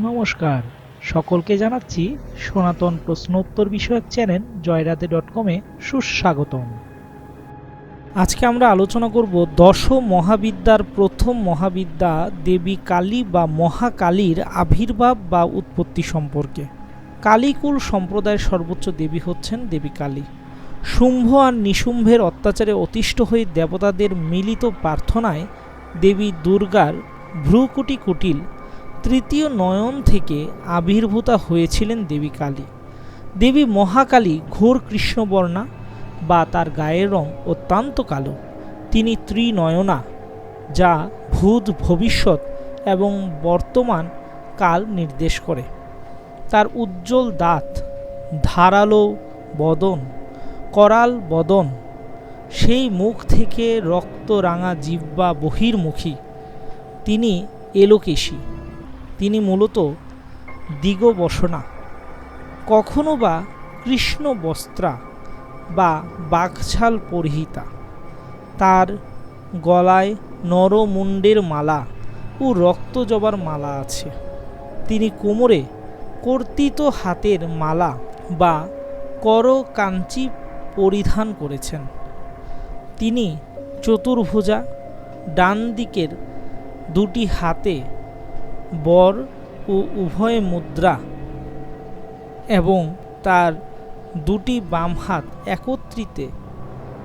নমস্কার। সকলকে জানাচ্ছি সনাতন প্রশ্নোত্তর বিষয়ক চ্যানেল জয়রাধে ডট কমে সুস্বাগতম। আজকে আমরা আলোচনা করব দশ মহাবিদ্যার প্রথম মহাবিদ্যা দেবী কালী বা মহাকালীর আবির্ভাব বা উৎপত্তি সম্পর্কে। কালীকুল সম্প্রদায়ের সর্বোচ্চ দেবী হচ্ছেন দেবী কালী। শুম্ভ আর নিশুম্ভের অত্যাচারে অতিষ্ঠ হয়ে দেবতাদের মিলিত প্রার্থনায় দেবী দুর্গার ভ্রুকুটি কুটিল তৃতীয় নয়ন থেকে আবির্ভূতা হয়েছিলেন দেবী কালী। দেবী মহাকালী ঘোর কৃষ্ণবর্ণা বা তার গায়ের রং অত্যন্ত কালো। তিনি ত্রিনয়না, যা ভূত ভবিষ্যৎ এবং বর্তমান কাল নির্দেশ করে। তার উজ্জ্বল দাঁত, ধারালো বদন, করাল বদন, সেই মুখ থেকে রক্ত রাঙা জিহ্বা বহির্মুখী। তিনি এলোকেশী। তিনি মূলত দিগবসনা। কখনো বা কৃষ্ণ বস্ত্রা বা বাঘছাল পরিহিতা। তার গলায় নরমুণ্ডের মালা ও রক্তজবার মালা আছে। তিনি কোমরে কর্তিত হাতের মালা বা কর কাঞ্চি পরিধান করেছেন। তিনি চতুর্ভুজা ডান দিকের দুটি হাতে বর ও উভয় মুদ্রা এবং তার দুটি বাম হাত একত্রিতে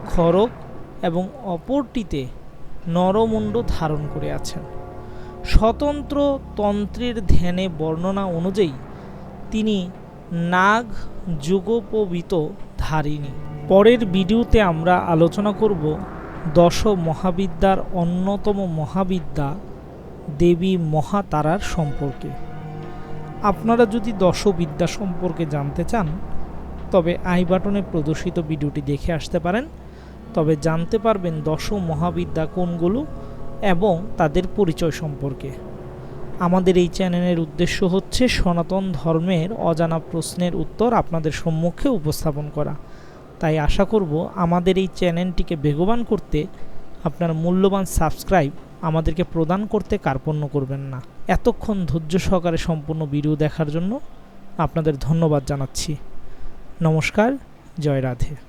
খড়গ এবং অপরটিতে নরমুণ্ড ধারণ করে আছেন। স্বতন্ত্র তন্ত্রের ধ্যানে বর্ণনা অনুযায়ী তিনি নাগ যুগোপবিত ধারিণী। পরের ভিডিওতে আমরা আলোচনা করব দশ মহাবিদ্যার অন্যতম মহাবিদ্যা দেবী মহাতারার সম্পর্কে। আপনারা যদি দশবিদ্যা সম্পর্কে জানতে চান, তবে আই বাটনে প্রদর্শিত ভিডিওটি দেখে আসতে পারেন। তবে জানতে পারবেন দশ মহাবিদ্যা কোনগুলো এবং তাদের পরিচয় সম্পর্কে। আমাদের এই চ্যানেলের উদ্দেশ্য হচ্ছে সনাতন ধর্মের অজানা প্রশ্নের উত্তর আপনাদের সম্মুখে উপস্থাপন করা। তাই আশা করব আমাদের এই চ্যানেলটিকে বেগবান করতে আপনার মূল্যবান সাবস্ক্রাইব আমাদেরকে প্রদান করতে কার্পণ্য করবেন না। এতক্ষণ ধৈর্য সহকারে সম্পূর্ণ ভিডিও দেখার জন্য আপনাদের ধন্যবাদ জানাচ্ছি। নমস্কার, জয় রাধে।